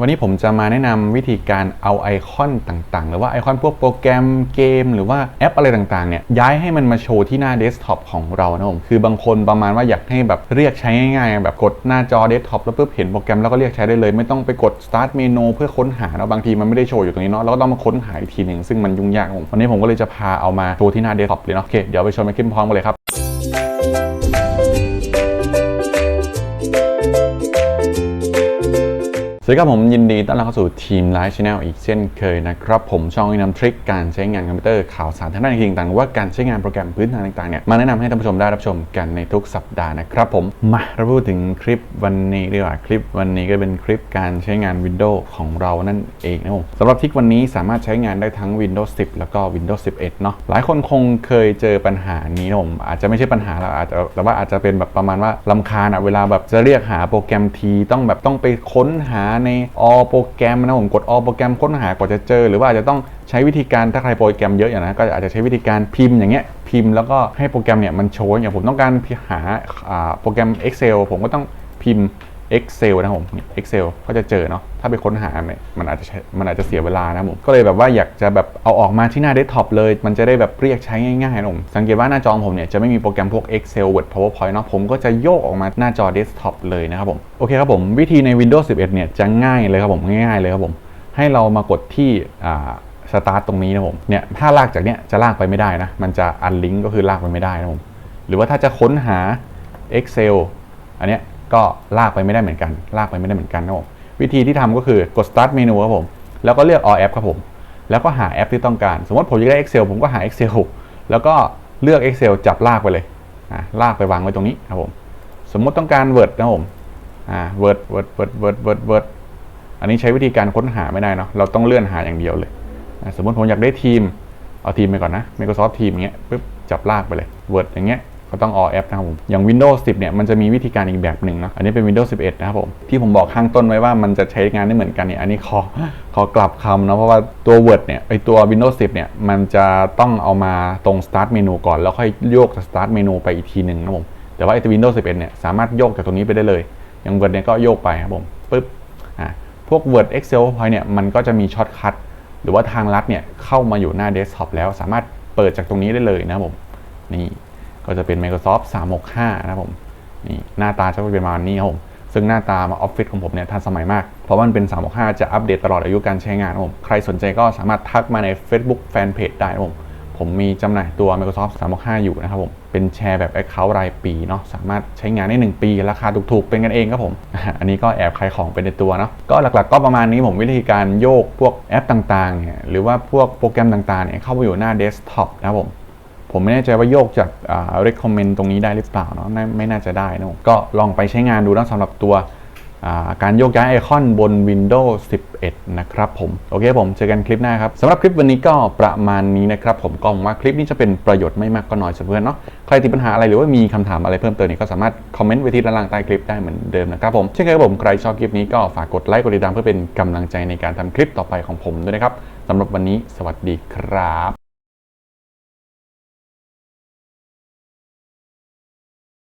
วันนี้ผมจะมาแนะนำวิธีการเอาไอคอนต่างๆ หรือว่าไอคอนพวกโปรแกรมเกม หรือว่าแอปอะไรต่างๆเนี่ยย้ายให้มันมาโชว์ที่หน้าเดสก์ท็อปของเรานะผมคือบางคนประมาณว่าอยากให้แบบเรียกใช้ง่ายๆ แบบกดหน้าจอเดสก์ท็อปแล้วปุ๊บเห็นโปรแกรมแล้วก็เรียกใช้ได้เลย ไม่ต้องไปกด start เมนูเพื่อค้นหาเนาะบางทีมันไม่ได้โชว์อยู่ตรงนี้เนาะเราก็ต้องมาค้นหาอีกทีหนึ่งซึ่งมันยุ่งยากผมวันนี้ผมก็เลยจะพาเอามาโชว์ที่หน้าเดสก์ท็อปเลยเนาะโอเคเดี๋ยวไปชมไปคลิปพร้อมกันเลยครับ สวัสดีครับผมยินดีต้อนรับเข้าสู่ทีมไลฟ์ช n แนลอีกเช่นเคยนะครับ ผมช่องแนะนำทริคการใช้งานคอมพิวเตอร์ข่าวสารทางด้านต่างๆว่าการใช้งานโปรแกรมพื้นฐานต่างๆเนี่ยมาแนะนำให้ท่านผู้ชมได้รับชมกันในทุกสัปดาห์นะครับผมมาเราพูดถึงคลิปวันนี้ดีกว่าคลิปวันนี้ก็เป็นคลิปการใช้งาน Windows ของเรานั่นเองนะผมสำหรับทริควันนี้สามารถใช้งานได้ทั้ง Windows 10 แล้วก็ Windows 11 เนาะหลายคนคงเคยเจอปัญหานี้นะผมอาจจะไม่ใช่ปัญหาหรอกอาจจะแต่ว่าอาจจะเป็นแบบประมาณว่าลำคาญอะเวลาแบบจะเรียกหาโปรแกรมทีต้องแบบต้องไปค้นหาในอโปรแกรมนะผมกดอโปรแกรมค้นหากว่าจะเจอ หรือว่าอาจจะต้องใช้วิธีการถ้าใครโปรแกรมเยอะอย่างนะก็อาจจะใช้วิธีการพิมพ์อย่างเงี้ยพิมพ์แล้วก็ให้โปรแกรมเนี่ยมันโชว์อย่างผมต้องการหาอ่าโปรแกรม Excel ผมก็ต้องพิมพ์ Excel นะครับผม Excel ก็จะเจอเนาะ ถ้าไปค้นหาเนี่ยมันอาจจะมันอาจจะเสียเวลานะผม ก็เลยแบบว่าอยากจะแบบเอาออกมาที่หน้าเดสก์ท็อปเลย มันจะได้แบบเรียกใช้ง่ายๆนะผม สังเกตว่าหน้าจอผมเนี่ยจะไม่มีโปรแกรมพวก Excel Word PowerPoint เนาะ ผมก็จะโยกออกมาหน้าจอเดสก์ท็อปเลยนะครับผม โอเคครับผม วิธีใน Windows 11 เนี่ยจะง่ายเลยครับผม ง่ายๆเลยครับผม ให้เรามากดที่อ่าสตาร์ตตรงนี้นะผม เนี่ยถ้าลากจากเนี้ยจะลากไปไม่ได้นะ มันจะอันลิงก์ก็คือลากไปไม่ได้นะผม หรือว่าถ้าจะค้นหา Excel อันเนี้ย ก็ลากไปไม่ได้เหมือนกัน ลากไปไม่ได้เหมือนกันนะผมวิธีที่ทำก็คือกด start เมนูครับผม แล้วก็เลือก all app ครับผม แล้วก็หาแอปที่ต้องการ สมมติผมอยากได้ Excel ผมก็หา Excel แล้วก็เลือก Excel จับลากไปเลยอะลากไปวางไว้ตรงนี้ครับผม สมมติต้องการ Word นะผมอ่า Word Word Word Word Word Word อันนี้ใช้วิธีการค้นหาไม่ได้เนาะเราต้องเลื่อนหาอย่างเดียวเลยอะสมมติผมอยากได้ทีม เอาทีมไปก่อนนะ Microsoft Team อย่างเงี้ยปุ๊บจับลากไปเลย Word อย่างเงี้ย ก็ต้อง all app นะครับผม อย่าง Windows 10 เนี่ย มันจะมีวิธีการอีกแบบหนึ่งนะอันนี้เป็น Windows 11 นะครับผม ที่ผมบอกข้างต้นไว้ว่ามันจะใช้งานได้เหมือนกันเนี่ย อันนี้ขอขอกลับคำนะ เพราะว่าตัว Word เนี่ย ไอตัว Windows 10 เนี่ย มันจะต้องเอามาตรง Start เมนูก่อน แล้วค่อยโยกจาก Start เมนูไปอีกทีหนึ่งนะครับผม แต่ว่าไอตัว Windows 11 เนี่ย สามารถโยกจากตรงนี้ไปได้เลย อย่าง Word เนี่ยก็โยกไปครับผมปึ๊บ อ่า พวก Word Excel PowerPoint เนี่ย มันก็จะมีช็อตคัทหรือว่าทางลัดเนี่ยเข้ามาอยู่หน้าเดสก์ท็อปแล้วสามารถเปิดจากตรงนี้ได้เลยนะครับผม นี่ ก็จะเป็น Microsoft 365 นะครับผมนี่หน้าตาจะเป็นประมาณนี้ครับผมซึ่งหน้าตาออฟฟิศของผมเนี่ยทันสมัยมาก เพราะมันเป็น 365 จะอัปเดตตลอดอายุการใช้งานครับผมใครสนใจก็สามารถทักมาใน Facebook Fanpage ได้ครับผมผมมีจำหน่ายตัว Microsoft 365 อยู่นะครับผม เป็นแชร์แบบ Account รายปีเนาะสามารถใช้งานได้ 1 ปี ราคาถูกๆ เป็นกันเองครับผม อันนี้ก็แอบขายของเป็นในตัวเนาะก็หลักๆ ก็ประมาณนี้ผมวิธีการโยกพวกแอปต่างๆเนี่ยหรือว่าพวกโปรแกรมต่างๆเนี่ยเข้าไปอยู่หน้าเดสก์ท็อปนะครับผม ผมไม่แน่ใจว่าโยกจากอ่า recommend ตรงนี้ได้หรือเปล่าเนาะน่ไม่น่าจะได้นะผมก็ลองไปใช้งานดูนะสำหรับตัวการโยกย้ายไอคอนบน Windows 11 นะครับผม โอเคผมเจอกันคลิปหน้าครับสำหรับคลิปวันนี้ก็ประมาณนี้นะครับผมก็หวังว่าคลิปนี้จะเป็นประโยชน์ไม่มากก็น้อยสำหรับเพื่อนเนาะใครติดปัญหาอะไรหรือว่ามีคำถามอะไรเพิ่มเติมนี่ก็สามารถคอมเมนต์ไว้ที่ด้านล่างใต้คลิปได้เหมือนเดิมนะครับผมเช่นเคยครับผมใครชอบคลิปนี้ก็ฝากกดไลค์กดติดตามเพื่อเป็นกำลังใจในการทำคลิปต่อไปของผมด้วยนะครับสำหรับวันนี้สวัสดีครับ